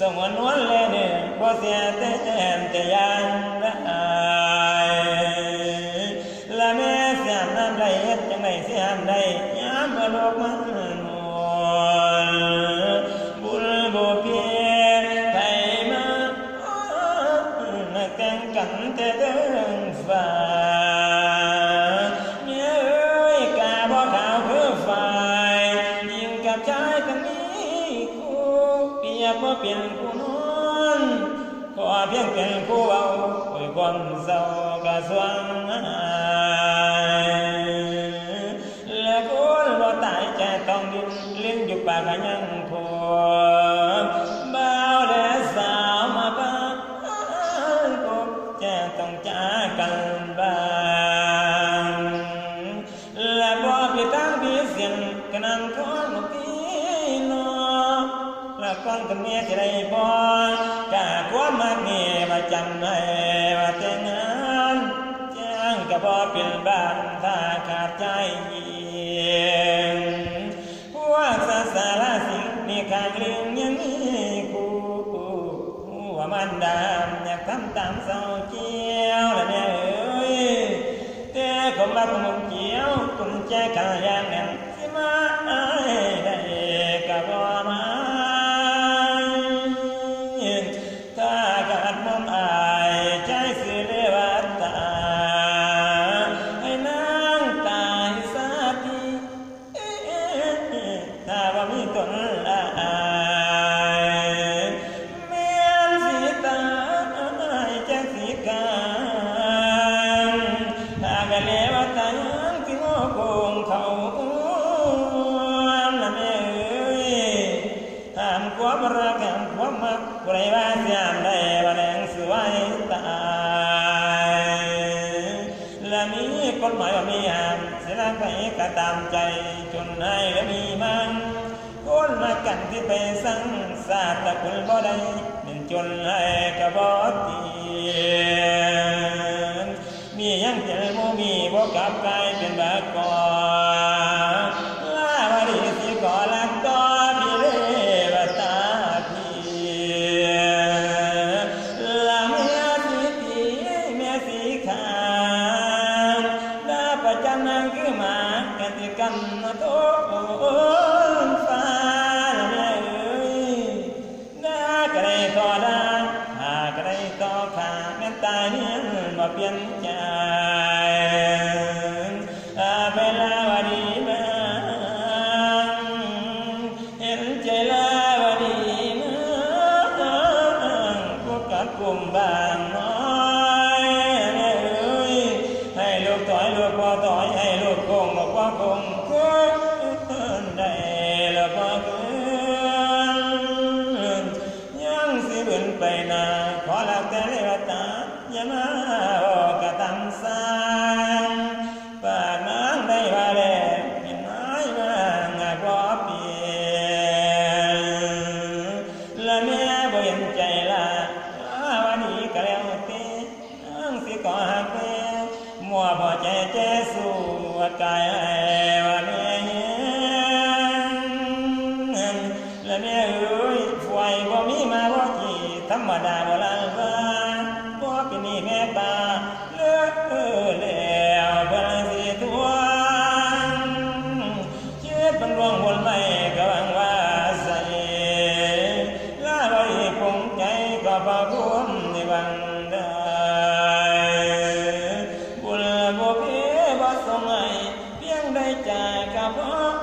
สมวนนวลและเนื้อบ่เสียแต่แต้มแต่ยา เป็นคู่นอนขอเพียงเป็นคู่เอาโอ้ยความเศร้ากะสวงหายและคนบ่ตายใจต้องดิ้นลิ้นอยู่ปากก็ยังคงบ่าวและสาวมาบ้านพบจะต้องจากกันบ้างและบ่พี่ตั้งพี่เสียนกะนำคนที่น อละก้อนกับเมียจะได้บ่กะความมักเมียมาจำให้ว่าแต่งงานจ้างก็บ่เป็นบ้านถ้าขาดใจเย็นพวกสาสารสิงมีข้างเลี้ยงยังมีคู่ว่ามันดำอยากทำตามเสาเจียวและเนี่ยเอ้ยแต่คนบ้าคนมุนเจียวกุญแจขาอย่างนั้น ถ้าว่ามีตนละอายแม่นสิตายจักสิกางถ้ากันเลวตายสิโงคงเขาละแม่เอ้ยห้ามความรักห้ามความมักผู้ใดว่าเสียมได้ว่าแรงสวยตายและมีกฎหมายว่ามีหามเสียแล้วไปก็ตามใจจนให้และมี กันที่ไปสังสาตะคุณบ่ได้เป็นจนให้กระบอตีนมียังเจอโมมีบ่กลับกลายเป็นบาก่อลาวดีสิขอลักต่อพี่เลวตาพีลาเมียสิตีแม่สีขางลาประจำนางคือหมากันที่กันมาโต ตายเนี่ยมาเปลี่ยนใจเวลาวดีมาเห็นใจลาวดีมาพวกกัดกลุ่มบ้านังสิก่อหักเวมัวพอใจเจสูดกายว่าแม่เห็นและแม่เอ้ยฝวยบ่มีมาบ่ที่ธรรมดาบ่ลังว่าบ่เป็นนี่แม่ตาเลือกเออแล้วบ่ลังสิทวนเชิดบังรวง que acabou.